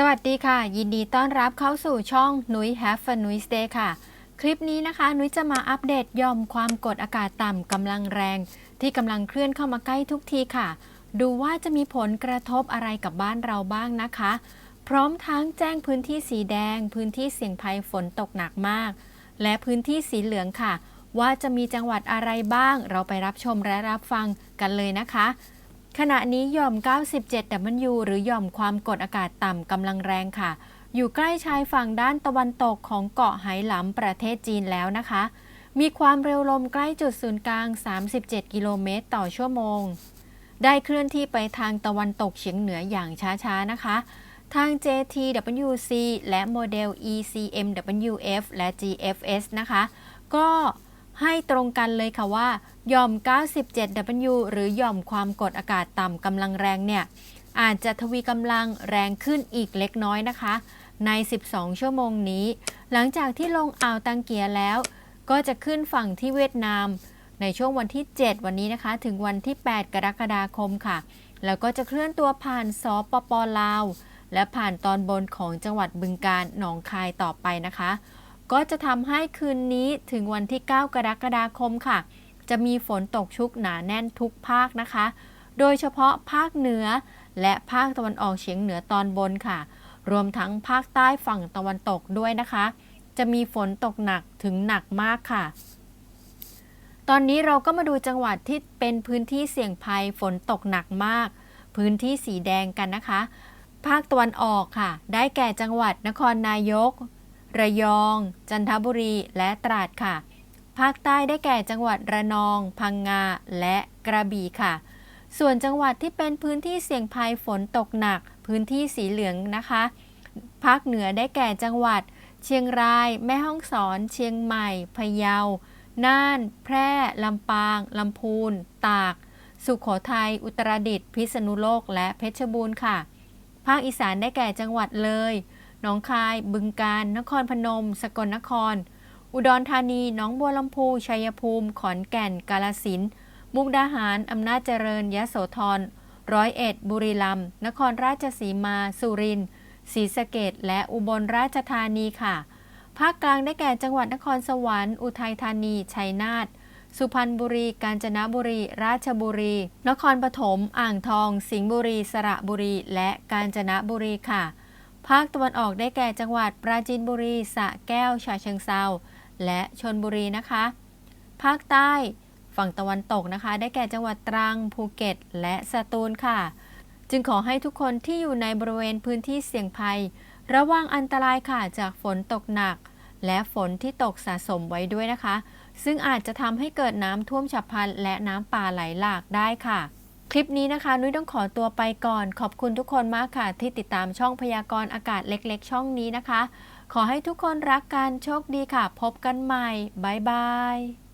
สวัสดีค่ะ ยินดีต้อนรับเข้าสู่ช่องนุ้ย Have a Nuis Day ค่ะ คลิปนี้นะคะ นุ้ยจะมาอัปเดตยอมความกดอากาศต่ำกำลังแรง ที่กำลังเคลื่อนเข้ามาใกล้ทุกทีค่ะ ดูว่าจะมีผลกระทบอะไรกับบ้านเราบ้างนะคะ พร้อมทั้งแจ้งพื้นที่สีแดง พื้นที่เสี่ยงภัยฝนตกหนักมาก และพื้นที่สีเหลืองค่ะ ว่าจะมีจังหวัดอะไรบ้าง เราไปรับชมและรับฟังกันเลยนะคะ ขณะนี้หย่อม 97W หรือหย่อมความกดอากาศต่ำกำลังแรงค่ะ อยู่ใกล้ชายฝั่งด้านตะวันตกของเกาะไหหลำประเทศจีนแล้วนะคะ มีความเร็วลมใกล้จุดศูนย์กลาง 37 กิโลเมตรต่อชั่วโมง ได้เคลื่อนที่ไปทางตะวันตกเฉียงเหนืออย่างช้าๆนะคะ ทาง JTWC และโมเดล ECMWF และ GFS นะคะ ก็ให้ตรงกันเลยค่ะว่า ย่อม 97W หรือหย่อมความกดอากาศต่ำกำลังแรงเนี่ย อาจจะทวีกำลังแรงขึ้นอีกเล็กน้อยนะคะ ใน 12 ชั่วโมงนี้ หลังจากที่ลงอ่าวตังเกียแล้ว ก็จะขึ้นฝั่งที่เวียดนาม ในช่วงวันที่ 7 วันนี้นะคะ ถึงวันที่ 8 กรกฎาคมค่ะ แล้วก็จะเคลื่อนตัวผ่านสปปลาว และผ่านตอนบนของจังหวัดบึงกาฬหนองคายต่อไปนะคะ ก็จะทำให้คืนนี้ถึงวันที่ 9 กรกฎาคมค่ะ จะมีฝนตกชุกหนาแน่นทุกภาคนะคะ โดยเฉพาะภาคเหนือ และภาคตะวันออกเฉียงเหนือตอนบนค่ะ รวมทั้งภาคใต้ฝั่งตะวันตกด้วยนะคะ จะมีฝนตกหนักถึงหนักมากค่ะ ตอนนี้เราก็มาดูจังหวัดที่เป็นพื้นที่เสี่ยงภัยฝนตกหนักมาก พื้นที่สีแดงกันนะคะ ภาคตะวันออกค่ะ ได้แก่จังหวัดนครนายก ระยอง จันทบุรี และตราดค่ะ ภาคใต้ได้แก่จังหวัดระนอง พังงา และกระบี่ค่ะ ส่วนจังหวัดที่เป็นพื้นที่เสี่ยงภัยฝนตกหนัก พื้นที่สีเหลืองนะคะ ภาคเหนือได้แก่จังหวัด เชียงราย แม่ฮ่องสอน เชียงใหม่ พะเยา น่าน แพร่ ลำปาง ลำพูน ตาก สุขโขทัย อุตรดิตถ์ พิษณุโลก และเพชรบูรณ์ค่ะ ภาคอีสานได้แก่จังหวัดเลย หนองคาย บึงกาฬ นครพนม สกลนคร อุดรธานี หนองบัวลำพู ชัยภูมิ ขอนแก่น กาลสิน มุกดาหาร อำนาจเจริญ ยะโสธร ร้อยเอ็ด บุรีรัมย์ นครราชสีมา สุรินทร์ ศรีสะเกดและอุบลราชธานีค่ะ ภาคกลางได้แก่จังหวัดนครสวรรค์ อุทัยธานี ชัยนาท สุพรรณบุรี กาญจนบุรี ราชบุรี นครปฐม อ่างทอง สิงห์บุรี สระบุรี และกาญจนบุรีค่ะ ภาคตะวันออกได้แก่จังหวัดปราจีนบุรี สระแก้ว ฉะเชิงเซา และชนบุรีนะคะ ภาคใต้ฝั่งตะวันตกนะคะ ได้แก่จังหวัดตรังภูเก็ต และสตูลค่ะ จึงขอให้ทุกคนที่อยู่ในบริเวณพื้นที่เสี่ยงภัย ระวังอันตรายค่ะจากฝนตกหนัก และฝนที่ตกสะสมไว้ด้วยนะคะ ซึ่งอาจจะทำให้เกิดน้ำท่วมฉับพลันและน้ำป่าไหลหลากได้ค่ะ คลิปนี้นะคะ นุ้ยต้องขอตัวไปก่อน ขอบคุณทุกคนมากค่ะ ที่ติดตามช่องพยากรณ์อากาศเล็ก ๆ ช่องนี้นะคะ ขอให้ทุกคนรักกันโชคดีค่ะ พบกันใหม่ บ๊ายบาย